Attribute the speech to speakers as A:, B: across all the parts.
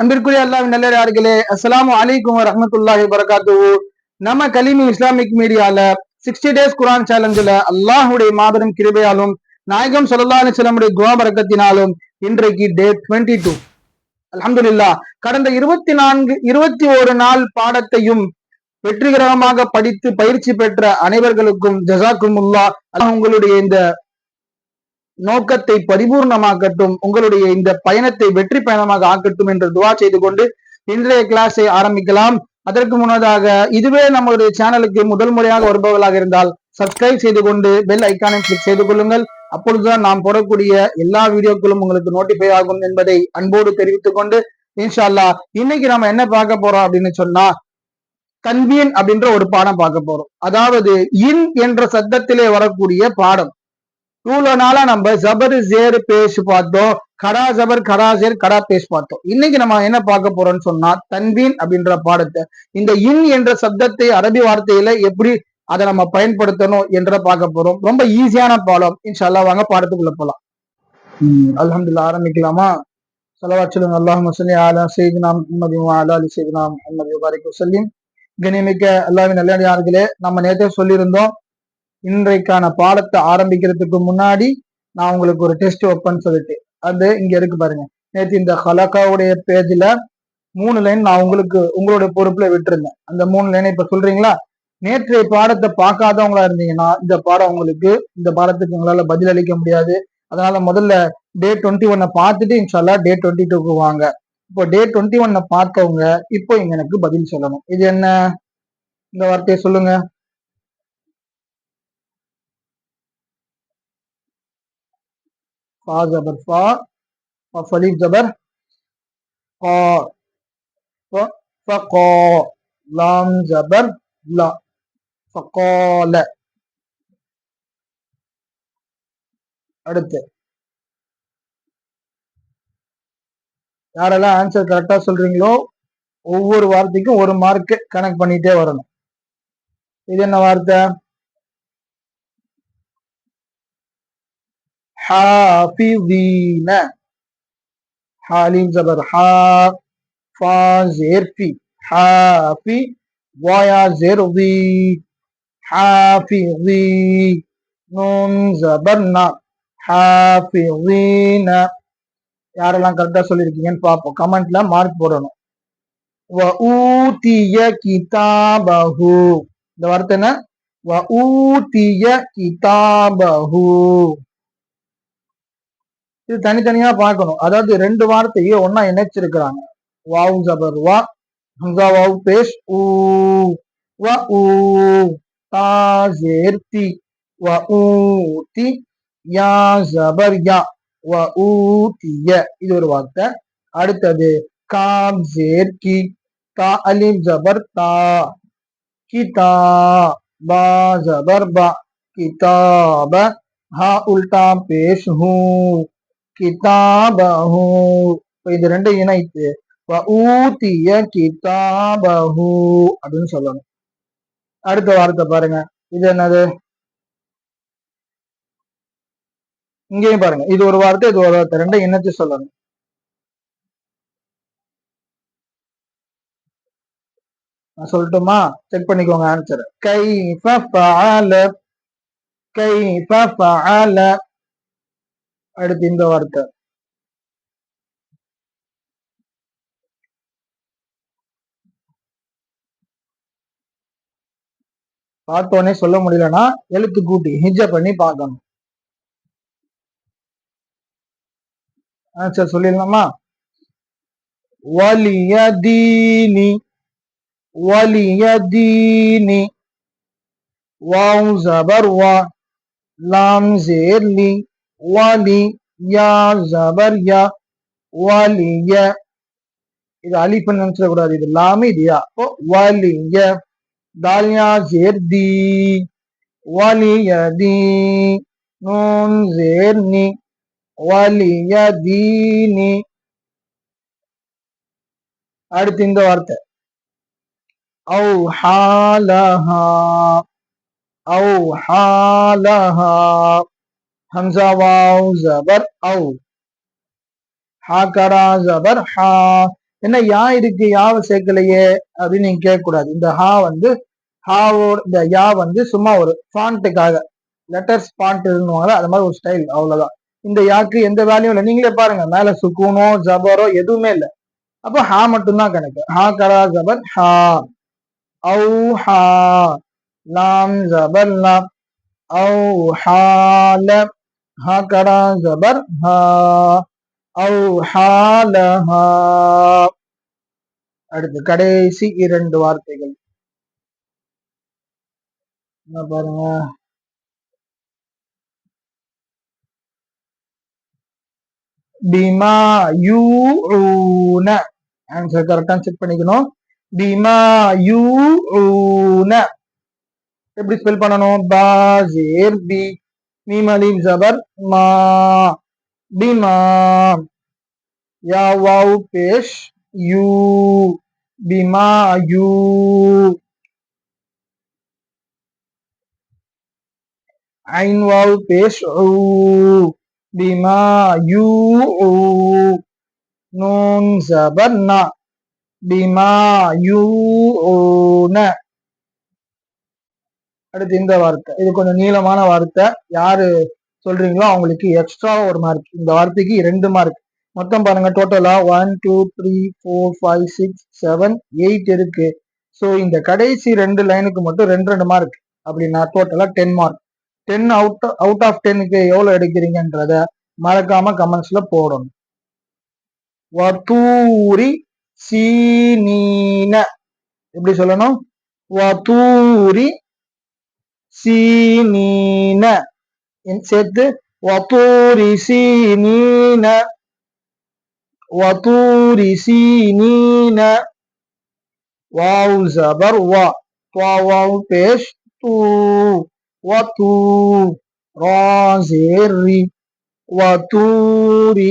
A: அன்பிற்குரிய அல்லாவின் நல்லே அஸ்லாம் அலைக்கும் ரஹமத்துல்லாஹி வரகாத்து நம்ம கலிமி இஸ்லாமிக் மீடியால சிக்ஸ்டி டேஸ் குரான் சேலஞ்சில் அல்லாஹுடைய மாபெரும் கிருபையாலும் நாயகம் சொல்லா அலிஸ்லமுடைய துவா பறக்கத்தினாலும் இன்றைக்கு டே டுவெண்ட்டி டூ அலமதுல்லா கடந்த இருபத்தி நான்கு இருபத்தி ஒரு நாள் பாடத்தையும் வெற்றிகரமாக படித்து பயிற்சி பெற்ற அனைவர்களுக்கும் ஜசாக்கும் உல்லா உங்களுடைய இந்த நோக்கத்தை பரிபூர்ணமாக்கட்டும் உங்களுடைய இந்த பயணத்தை வெற்றி பயணமாக ஆக்கட்டும் என்று துவா செய்து கொண்டு இன்றைய கிளாஸை ஆரம்பிக்கலாம். அதற்கு முன்னதாக இதுவே நம்மளுடைய சேனலுக்கு முதல் முறையாக வருபவர்களாக இருந்தால் சப்ஸ்கிரைப் செய்து கொண்டு பெல் ஐக்கானை கிளிக் செய்து கொள்ளுங்கள். அப்பொழுதுதான் நாம் போடக்கூடிய எல்லா வீடியோக்களும் உங்களுக்கு நோட்டிஃபை ஆகும் என்பதை அன்போடு தெரிவித்துக் கொண்டு இன்ஷால்லா இன்னைக்கு நம்ம என்ன பார்க்க போறோம் அப்படின்னு சொன்னா கன்வீன் அப்படின்ற ஒரு பாடம் பார்க்க போறோம். அதாவது இன் என்ற சத்தத்திலே வரக்கூடிய பாடம். இவ்வளவு நாளா நம்ம ஜபர் ஜேர் பேசி பார்த்தோம். கடா ஜபர் கடா ஜேர் கடா பேசி பார்த்தோம். இன்னைக்கு நம்ம என்ன பார்க்க போறோம்னு சொன்னா தன்வீன் அப்படின்ற பாடத்தை இந்த இன் என்ற சப்தத்தை அரபி வார்த்தையில எப்படி அதை நம்ம பயன்படுத்தணும் என்ற பார்க்க போறோம். ரொம்ப ஈஸியான பாடம். இன்ஷால்லா வாங்க பாடத்துக்குள்ள போலாம். அலமதுல்லா ஆரம்பிக்கலாமா? சலவா சொல்லுங்க. அல்லாஹ் மசலி ஆலா செய்தினா முகமது ஆலா அலி செய்தினா முகமது பாரிக் சொல்லி. கனிமிக்க அல்லாவின் நல்லடியார்களே நம்ம நேற்றே சொல்லியிருந்தோம் இன்றைக்கான பாடத்தை ஆரம்பிக்கிறதுக்கு முன்னாடி நான் உங்களுக்கு ஒரு டெஸ்ட் வைப்பேன்னு சொல்லிட்டு அது இங்க இருக்கு பாருங்க. நேற்று இந்த ஹலக்காவுடைய பேஜ்ல மூணு லைன் நான் உங்களுக்கு உங்களுடைய பொறுப்புல விட்டுருந்தேன். அந்த மூணு லைனை இப்ப சொல்றீங்களா? நேற்றைய பாடத்தை பார்க்காதவங்களா இருந்தீங்கன்னா இந்த பாடம் உங்களுக்கு இந்த பாடத்துக்கு உங்களால பதில் அளிக்க முடியாது. அதனால முதல்ல டே டுவெண்ட்டி ஒன்னை பார்த்துட்டு இன்ஷால்லா டே டுவெண்ட்டி டூக்கு வாங்க. இப்போ டே டுவெண்ட்டி ஒன்னை பார்த்தவங்க இப்போ இங்க எனக்கு பதில் சொல்லணும். இது என்ன? இந்த வார்த்தையை சொல்லுங்க. ஃபா ஜபர் ஃபா ஃபலீஃப் ஜபர் கா ஃபகா லாம் ஜபர் லா அடுத்து. யாரெல்லாம் ஆன்சர் கரெக்டாக சொல்றீங்களோ ஒவ்வொரு வார்த்தைக்கும் ஒரு மார்க்கு கனெக்ட் பண்ணிட்டே வரணும். இது என்ன வார்த்தை? ஹாஃபிதீன ஹாலிம் ஜபர் ஹா ஃபா ஜேர்ஃபி ஹாஃபி வாயா ஜேர்வி ஹாஃபிதி நூன் ஜபர்னா ஹாஃபிதீன யாரெல்லாம் கரெக்டாக சொல்லியிருக்கீங்கன்னு பார்ப்போம். கமெண்ட்ல மார்க் போடணும். வ ஊதிய கிதாபஹு. இந்த வார்த்தை என்ன? வ ஊதிய கிதாபு இது தனித்தனியா பார்க்கணும். அதாவது ரெண்டு வார்த்தையை ஒன்னா இணைச்சிருக்கிறாங்க. வாவு ஜபர் வா ஹம்சா வாவு பேஷ் ஊ வ ஊ தா ஜேர் தி வ ஊ தி யா ஜபர் யா வ ஊ திய இது ஒரு வார்த்தை. அடுத்தது காம் ஜேர் கி தா அலிம் ஜபர் தா கிதா பா ஜபர் பா கிதாப ஹா உல்டா பேஷ் ஹூ கிதாபஹு. இது ரெண்டும் இணைத்து ஊத்திய கிதாபஹு அப்படின்னு சொல்லணும். அடுத்த வார்த்தை பாருங்க. இது என்னது? இங்கேயும் பாருங்க. இது ஒரு வார்த்தை இது ஒரு வார்த்தை. ரெண்டும் இணைச்சு சொல்லணும். நான் சொல்லட்டுமா? செக் பண்ணிக்கோங்க ஆன்சர் கை கை அடுத்து இந்த வார்த்தை. பார்த்தோன்னே சொல்ல முடியலன்னா எழுத்து கூட்டி ஹிஜ பண்ணி பார்க்கணும். ஆன்சர் சொல்லிடலாமா? வலிய தீனி வாவு ஜபர் வா லாம் ஜேர்லி வலி யா ஜபர் யா வாலிய. இது அலிஃபன் நினைச்சிடக்கூடாது இது லாமி இது யா அப்போ வாலிய தால்யா ஜேர் வலியதி நூன் ஜேர் நி. தீனி அடுத்து இந்த வார்த்தை. ஔ ஹாலஹா ஔ ஹாலஹா ஹம்சா வாவ் ஜபர் ஔ. ஹா ஜபர் ஹா. என்ன யா இருக்கு? யாவை சேர்க்கலையே? அப்படின்னு நீங்க கேட்கக்கூடாது. இந்த ஹா வந்து ஹாவோட இந்த யா வந்து சும்மா ஒரு ஃபாண்ட்டுக்காக லெட்டர்ஸ் ஃபாண்ட் இருந்துவாங்களா அது மாதிரி ஒரு ஸ்டைல் அவ்வளவுதான். இந்த யாக்கு எந்த வேலையும் இல்லை. நீங்களே பாருங்க. மேல சுக்கூனோ ஜபரோ எதுவுமே இல்லை. அப்போ ஹா மட்டும்தான் கணக்கு. ஹா கரா ஜபர் ஹா. ஔ ஹா. லாம் ஜபர் லாம். ஔ ஹால லம் கரா ஜபர் ஹா ஔ ஹாலஹா அடுத்து கடைசி இரண்டு வார்த்தைகள். என்ன பாருங்க. பிமா யூன ஆன்சர் கரெக்டா செக் பண்ணிக்கணும். பிமா யூன எப்படி ஸ்பெல் பண்ணணும்? பா. ஜேர் பி மீம் அலீம் ஜபர் மா பிமா யா வாவ் பேஷ் யூ பிமா யூ ஐன் வாவ் பேஷ் பிமா யூ நூன் ஜபர்னா பிமா யூ அடுத்து இந்த வார்த்தை. இது கொஞ்சம் நீளமான வார்த்தை. யாரு சொல்றீங்களோ அவங்களுக்கு எக்ஸ்ட்ரா ஒரு மார்க் இந்த வார்த்தைக்கு ரெண்டு மார்க் மொத்தம் பாருங்க டோட்டலா one two three four five six seven eight இருக்கு. ஸோ இந்த கடைசி ரெண்டு லைனுக்கு மட்டும் ரெண்டு ரெண்டு மார்க் அப்படின்னா டோட்டலா ten mark ten out out of டென்னுக்கு எவ்வளோ எடுக்கிறீங்கன்றத மறக்காம கமெண்ட்ஸ்ல போடணும். வத்தூரி சீனீன. எப்படி சொல்லணும்? வத்தூரி சீனீன சேர்த்து வத்தூரி சீனீன வத்தூரி சீனீன வாவ் ஜபர் வா வாவ் பேஷ் தூ வத்தூ ராசேரி வத்தூரி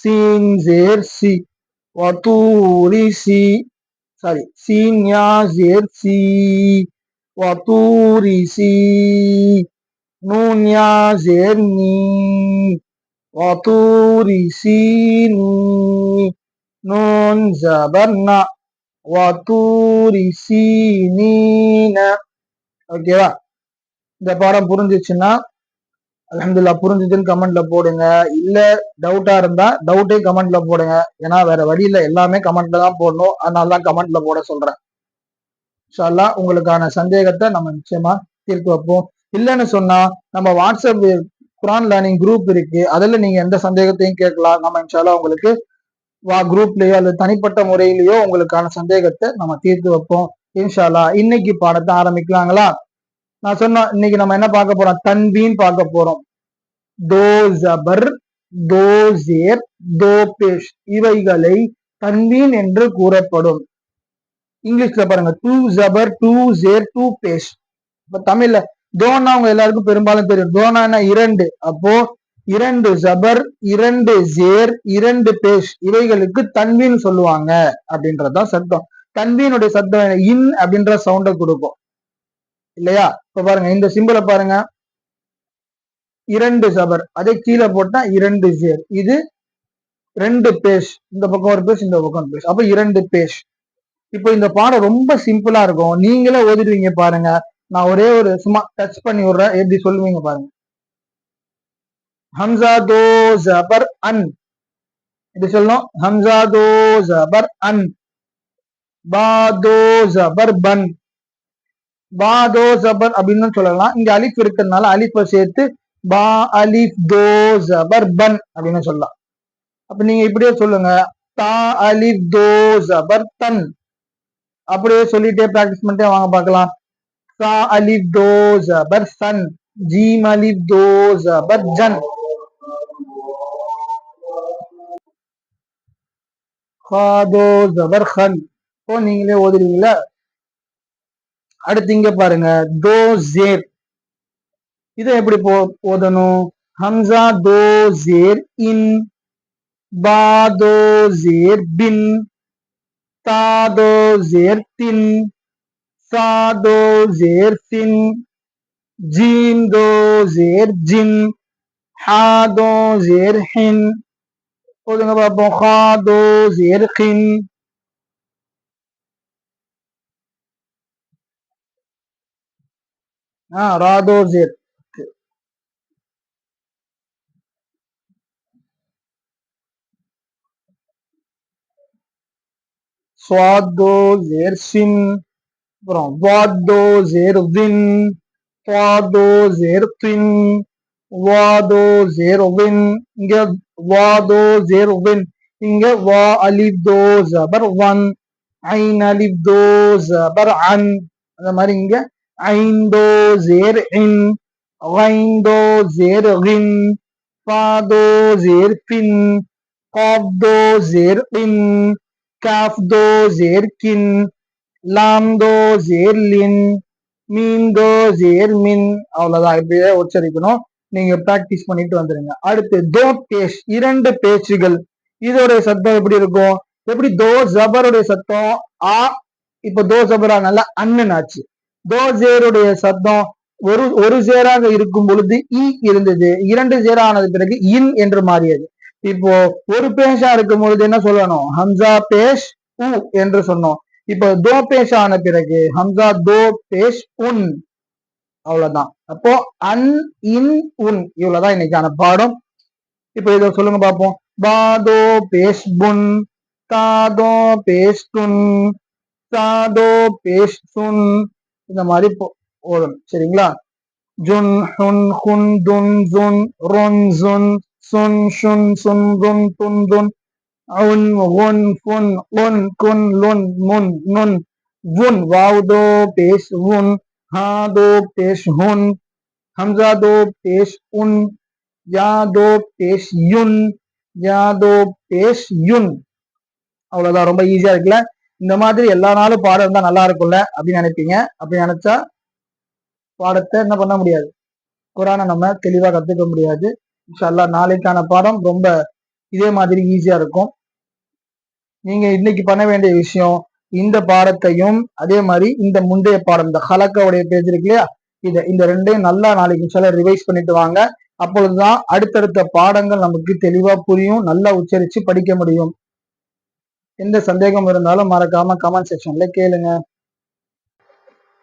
A: சீன் ஜேர் சி வத்தூரி சி சாரி சீன் யா ஜேர் சி வத்தூரி சி نون يا ஜேர் நீ வத்தூரி نون زبرنا ஜபர்னா வத்தூரி சீனீன ஓகேவா இந்த பாடம் புரிஞ்சிச்சுன்னா அலமதுல்லா புரிஞ்சுதுன்னு கமெண்ட்ல போடுங்க. இல்ல டவுட்டா இருந்தா டவுட்டே கமெண்ட்ல போடுங்க. ஏன்னா வேற வழியில எல்லாமே கமெண்ட்ல தான் போடணும். அதனால தான் கமெண்ட்ல போட சொல்றேன். ஷால்லா உங்களுக்கான சந்தேகத்தை நம்ம நிச்சயமா தீர்த்து வைப்போம். இல்லைன்னு சொன்னா நம்ம வாட்ஸ்அப் குரான் லேர்னிங் குரூப் இருக்கு. அதுல நீங்க எந்த சந்தேகத்தையும் கேட்கலாம். நம்ம இன்ஷால்லா உங்களுக்கு வா குரூப்லயோ அல்லது தனிப்பட்ட முறையிலயோ உங்களுக்கான சந்தேகத்தை நம்ம தீர்த்து வைப்போம். இன்ஷால்லா இன்னைக்கு பாடத்தை ஆரம்பிக்கலாங்களா? நான் சொன்ன இன்னைக்கு நம்ம என்ன பார்க்க போறோம்? தன்வீன் பார்க்க போறோம். தோ ஜபர் தோ ஜேர் தோ பேஷ் இவைகளை தன்வீன் என்று கூறப்படும். இங்கிலீஷ்ல பாருங்க. டூ ஜபர் டூ ஜேர் டூ பேஷ் இப்ப தமிழ்ல தோனா அவங்க எல்லாருக்கும் பெரும்பாலும் தெரியும். தோனா இரண்டு. அப்போ இரண்டு ஜபர் இரண்டு ஜேர் இரண்டு பேஷ் இவைகளுக்கு தன்வீன் சொல்லுவாங்க அப்படின்றதுதான் சத்தம். தன்வீனுடைய சத்தம் இன் அப்படின்ற சவுண்டை கொடுக்கும். இல்லையா? இப்ப பாருங்க இந்த சிம்பிளை பாருங்க. இரண்டு சபர் அதே கீழே போட்டா இரண்டு ஜேர் இது ரெண்டு பேஷ் இந்த பக்கம் ஒரு பேஷ் இந்த பக்கம் பேஷ் அப்ப இரண்டு பேஷ் இப்போ இந்த பாடம் ரொம்ப சிம்பிளா இருக்கும். நீங்களே ஓதிடுவீங்க பாருங்க. நான் ஒரே ஒரு சும்மா டச் பண்ணி விடுறேன். எப்படி சொல்லுவீங்க பாருங்க. ஹம்சா தோ ஜபர் அன் எப்படி சொல்லணும்? ஹம்சா தோ ஜபர் அன் பா தோ ஜபர் பன் பா தோ ஜபர் அப்படின்னு சொல்லலாம். இங்க அலிஃப் இருக்கிறதுனால அலிஃபை சேர்த்து பா அலிஃப் தோ ஜபர் பன் அப்படின்னு சொல்லலாம். அப்ப நீங்க இப்படியே சொல்லுங்க. தா அலிஃப் தோ ஜபர் தன் அப்படியே சொல்லிட்டே பிராக்டிஸ் பண்ணிட்டே வாங்க பார்க்கலாம். சா அலிப் தோ ஜபர் சன். ஜீம் அலிப் தோ ஜபர் ஜன். ஹாதோ ஜபர் ஹன். இப்போ நீங்களே ஓதுறீங்களா? அடுத்து இங்க பாருங்க. தோ ஜேர் இதை எப்படி போ ஓதணும்? ஹம்சா தோ ஜேர் இன் பா தோ ஜேர் பின். தா தோ ஜேர் தின் சா தோ ஜேர் தின் ஜீம் தோ ஜேர் ஜின் ஹா தோ ஜேர் ஹின் ஓதுங்க பார்ப்போம் ஹாதோ ஜெர்கின் ஆ ராதோ ஜெர் சுவாதோ ஜெர்சின் அப்புறம் வாதோ ஜெர்வின் துவாதோ ஜெர்பின் வாதோ ஜெர்வின் இங்க வாதோ ஜெர்வின் இங்க வா அலிப் தோ ஜபர் ஒன் ஐன் அலிப் தோ ஜபர் அன் அந்த மாதிரி இங்க ஐந்தோ ஜேர் இன் ஐந்தோ ஜேர் கின் ஃபாதோ ஜேர் பின் காப்தோ ஜேர் இன் காஃப்தோ ஜேர் கின் லாம்தோ ஜேர் லின் மீன்தோ ஜேர் மின் அவ்வளவுதான். இப்படியே உச்சரிக்கணும். நீங்க பிராக்டிஸ் பண்ணிட்டு வந்துருங்க. அடுத்து தோ பேஷ் இரண்டு பேச்சுகள். இதோடைய சத்தம் எப்படி இருக்கும்? எப்படி தோ ஜபருடைய சத்தம்? ஆ இப்ப தோ ஜபரா நல்லா அண்ணன் ஆச்சு தோ ஜேருடைய சத்தம் ஒரு ஒரு சேராக இருக்கும் பொழுது இ இருந்தது. இரண்டு சேரானது பிறகு இன் என்று மாறியது. இப்போ ஒரு பேஷா இருக்கும் பொழுது என்ன சொல்லணும்? ஹம்சா பேஷ் உ என்று சொன்னோம். இப்போ தோ பேஷ் ஆன பிறகு ஹம்சா தோ பேஷ் உன். அவ்வளவுதான். அப்போ அன் இன் உன். இவ்வளவுதான் இன்னைக்கான பாடம். இப்போ இதை சொல்லுங்க பார்ப்போம். பாதோ பேஷ் புன் தாதோ பேஷ் துன் சாதோ பேஷ் சுன். இந்த மாதிரி ஓடும். சரிங்களா? ஜுன் ஹுன் ஹுன் துன் ஜுன் ரொன் ஜுன். சுன் ஷுன் சுன் ருன் துன் துன் உன் உன் உன் குன் லுன் முன் நுன் வுன் வாவ் தோ பேஷ் உன் ஹா தோ பேஷ் ஹுன் ஹம்சா தோ பேஷ் உன் யா தோ பேஷ் யுன் யா தோ பேஷ் யுன் அவ்வளவுதான். ரொம்ப ஈஸியா இருக்குல்ல? இந்த மாதிரி எல்லா நாளும் பாடம் இருந்தா நல்லா இருக்கும்ல? அப்படின்னு நினைப்பீங்க. அப்படி நினைச்சா பாடத்தை என்ன பண்ண முடியாது. குரானை நம்ம தெளிவாக கத்துக்க முடியாது. இன்ஷால்லா நாளைக்கான பாடம் ரொம்ப இதே மாதிரி ஈஸியா இருக்கும். நீங்க இன்னைக்கு பண்ண வேண்டிய விஷயம் இந்த பாடத்தையும் அதே மாதிரி இந்த முந்தைய பாடம் இந்த ஹலக்காவுடைய பேஜ் இருக்கு இல்லையா? இதை இந்த ரெண்டையும் நல்லா நாளைக்கு சில ரிவைஸ் பண்ணிட்டு வாங்க. அப்பொழுதுதான் அடுத்தடுத்த பாடங்கள் நமக்கு தெளிவா புரியும் நல்லா உச்சரிச்சு படிக்க முடியும். எந்த சந்தேகம் இருந்தாலும் மறக்காம கமெண்ட் செக்ஷன்ல கேளுங்க.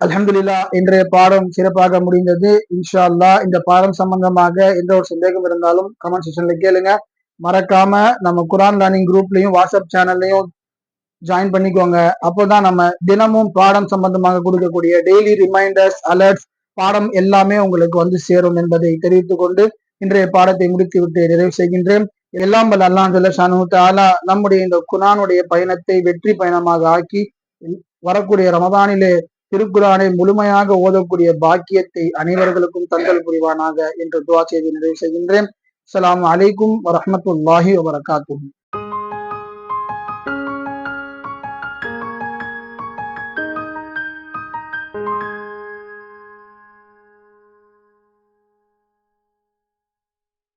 A: அலமதுல்லா இன்றைய பாடம் சிறப்பாக முடிந்தது. இன்ஷா அல்லா இந்த பாடம் சம்பந்தமாக எந்த ஒரு சந்தேகம் இருந்தாலும் கமெண்ட் செக்ஷன்ல கேளுங்க. மறக்காம நம்ம குரான் லேர்னிங் குரூப்லயும் வாட்ஸ்அப் சேனல்லையும் ஜாயின் பண்ணிக்கோங்க. அப்போதான் நம்ம தினமும் பாடம் சம்பந்தமாக கொடுக்கக்கூடிய டெய்லி ரிமைண்டர்ஸ் அலர்ட்ஸ் பாடம் எல்லாமே உங்களுக்கு வந்து சேரும் என்பதை தெரிவித்துக் கொண்டு இன்றைய பாடத்தை முடித்து விட்டு நிறைவு செய்கின்றேன். எல்லாம் வல்ல அல்லாஹ் ஷானு தாலா நம்முடைய இந்த குரானுடைய பயணத்தை வெற்றி பயணமாக ஆக்கி வரக்கூடிய ரமதானிலே திருக்குறானை முழுமையாக ஓதக்கூடிய பாக்கியத்தை அனைவர்களுக்கும் தந்தல் புரிவானாக என்று துவா செய்து நிறைவு செய்கின்றேன். அலாம் அலைக்கும் வரமத்துல்லாஹி வபரகாத்தும்